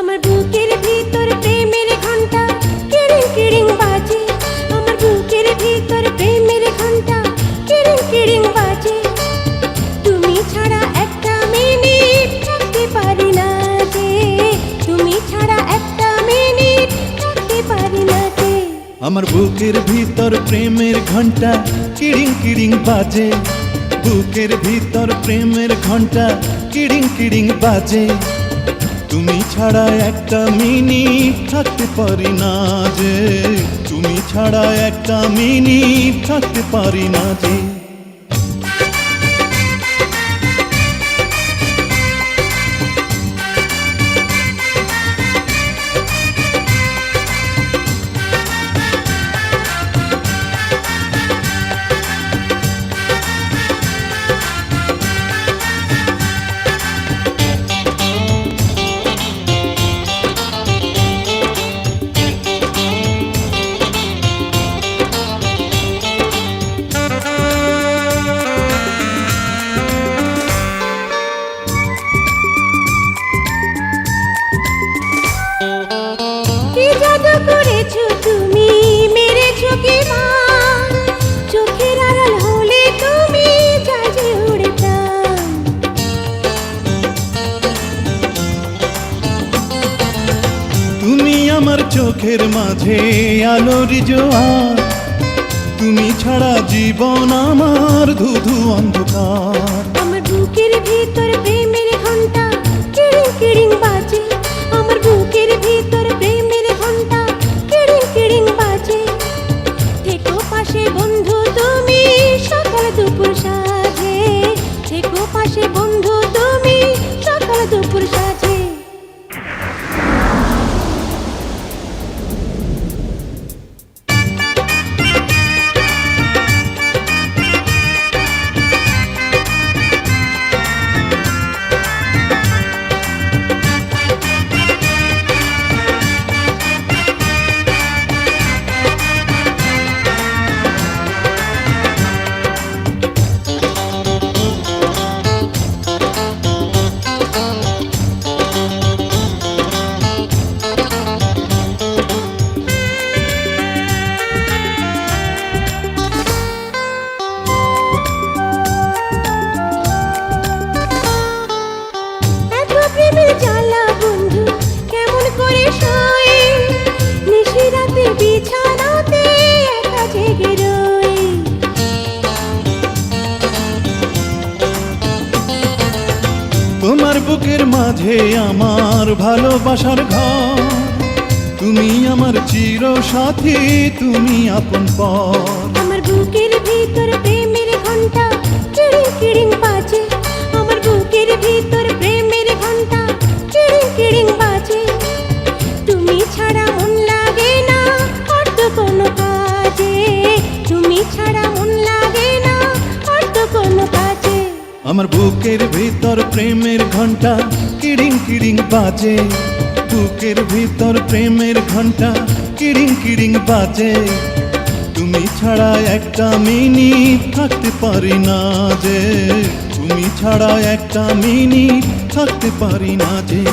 আমার বুকের ভিতর প্রেমের ঘণ্টা কিড়িং কিড়িং বাজে। আমার বুকের ভিতর প্রেমের কিড়িং বাজে। তুমি ছাড়া একটা পারি না যে। তুমি ছাড়া একটা পারি না আমার বুকের ভিতর প্রেমের কিড়িং বুকের ভিতর প্রেমের ঘণ্টা কিড়িং কিড়িং বাজে। কি আমার চোখের মাঝে আলোর জোয়ার তুমি ছাড়া জীবন আমার ধুধু অন্ধকার। আমার বুকের ভিতর প্রেমের ঘণ্টা কিড়িং কিড়িং বাজে। মাঝে আমার ভালোবাসার ঘর। তুমি আমার চির সাথী তুমি আপন পর আমার বুকের ভিতর প্রেমের ঘণ্টা কিড়িং কিড়িং বাজে। আমার বুকের ভিতর প্রেমের ঘণ্টা কিড়িং কিড়িং বাজে। তুমি ছাড়া মন লাগে না আর তো কোনো কাজে। তুমি ছাড়া মন লাগে না আর তো কোনো কাজে। আমার বুকের ভিতর প্রেমের ঘণ্টা কিড়িং কিড়িং বাজে বুকের ভিতর প্রেমের ঘণ্টা কিড়িং কিড়িং বাজে। তুমি ছাড়া একটা মিনিট থাকতে পারি না যে, তুমি ছাড়া একটা মিনিট থাকতে পারি না যে।